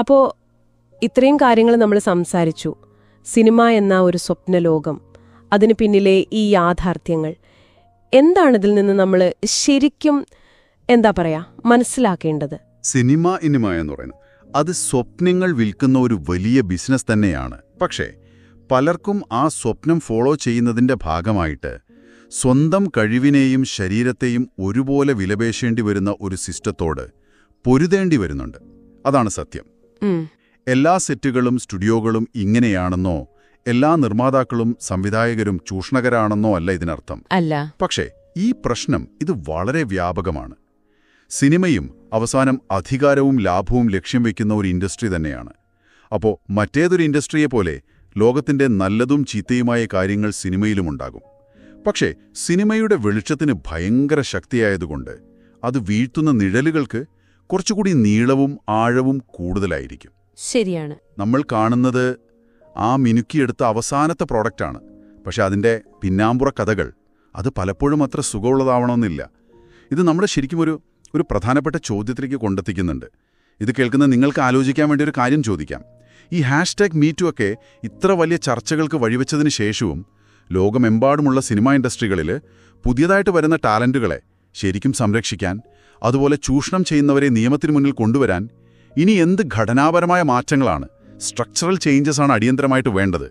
അപ്പോൾ ഇത്രയും കാര്യങ്ങൾ നമ്മൾ സംസാരിച്ചു. സിനിമ എന്ന ഒരു സ്വപ്ന ലോകം അതിന് പിന്നിലെ ഈ യാഥാർത്ഥ്യങ്ങൾ. എന്താണിതിൽ നിന്ന് നമ്മൾ ശരിക്കും എന്താ പറയാ മനസ്സിലാക്കേണ്ടത്? സിനിമ ഇനിമ എന്ന് പറയുന്നത് അത് സ്വപ്നങ്ങൾ വിൽക്കുന്ന ഒരു വലിയ ബിസിനസ് തന്നെയാണ്. പക്ഷേ പലർക്കും ആ സ്വപ്നം ഫോളോ ചെയ്യുന്നതിന്റെ ഭാഗമായിട്ട് സ്വന്തം കഴിവിനെയും ശരീരത്തെയും ഒരുപോലെ വിലപേശേണ്ടി വരുന്ന ഒരു സിസ്റ്റത്തോട് പൊരുതേണ്ടി വരുന്നുണ്ട്. അതാണ് സത്യം. എല്ലാ സെറ്റുകളും സ്റ്റുഡിയോകളും ഇങ്ങനെയാണെന്നോ എല്ലാ നിർമ്മാതാക്കളും സംവിധായകരും ചൂഷണകരാണെന്നോ അല്ല ഇതിനർത്ഥം. അല്ല. പക്ഷേ ഈ പ്രശ്നം ഇത് വളരെ വ്യാപകമാണ്. സിനിമയും അവസാനം അധികാരവും ലാഭവും ലക്ഷ്യം വയ്ക്കുന്ന ഒരു ഇൻഡസ്ട്രി തന്നെയാണ്. അപ്പോൾ മറ്റേതൊരു ഇൻഡസ്ട്രിയെ പോലെ ലോകത്തിന്റെ നല്ലതും ചീത്തയുമായ കാര്യങ്ങൾ സിനിമയിലുമുണ്ടാകും പക്ഷേ സിനിമയുടെ വെളിച്ചത്തിന് ഭയങ്കര ശക്തിയായതുകൊണ്ട് അത് വീഴ്ത്തുന്ന നിഴലുകൾക്ക് കുറച്ചുകൂടി നീളവും ആഴവും കൂടുതലായിരിക്കും. ശരിയാണ്. നമ്മൾ കാണുന്നത് ആ മിനുക്കിയെടുത്ത അവസാനത്തെ പ്രോഡക്റ്റാണ്. പക്ഷെ അതിന്റെ പിന്നാമ്പുറ കഥകൾ അത് പലപ്പോഴും അത്ര സുഖമുള്ളതാവണമെന്നില്ല. ഇത് നമ്മുടെ ശരിക്കും ഒരു ഒരു പ്രധാനപ്പെട്ട ചോദ്യത്തിലേക്ക് കൊണ്ടെത്തിക്കുന്നുണ്ട്. ഇത് കേൾക്കുന്ന നിങ്ങൾക്ക് ആലോചിക്കാൻ വേണ്ടി ഒരു കാര്യം ചോദിക്കാം. ഈ ഹാഷ്ടാഗ് മീറ്റു ഒക്കെ ഇത്ര വലിയ ചർച്ചകൾക്ക് വഴിവെച്ചതിന് ശേഷവും ലോകമെമ്പാടുമുള്ള സിനിമാ ഇൻഡസ്ട്രികളിൽ പുതിയതായിട്ട് വരുന്ന ടാലന്റുകളെ ശരിക്കും സംരക്ഷിക്കാൻ അതുപോലെ ചൂഷണം ചെയ്യുന്നവരെ നിയമത്തിന് മുന്നിൽ കൊണ്ടുവരാൻ ഇനി എന്ത് ഘടനാപരമായ മാറ്റങ്ങളാണ്? സ്ട്രക്ചറൽ ചേഞ്ചസ് ആണ് അടിയന്തരമായിട്ട് വേണ്ടത്.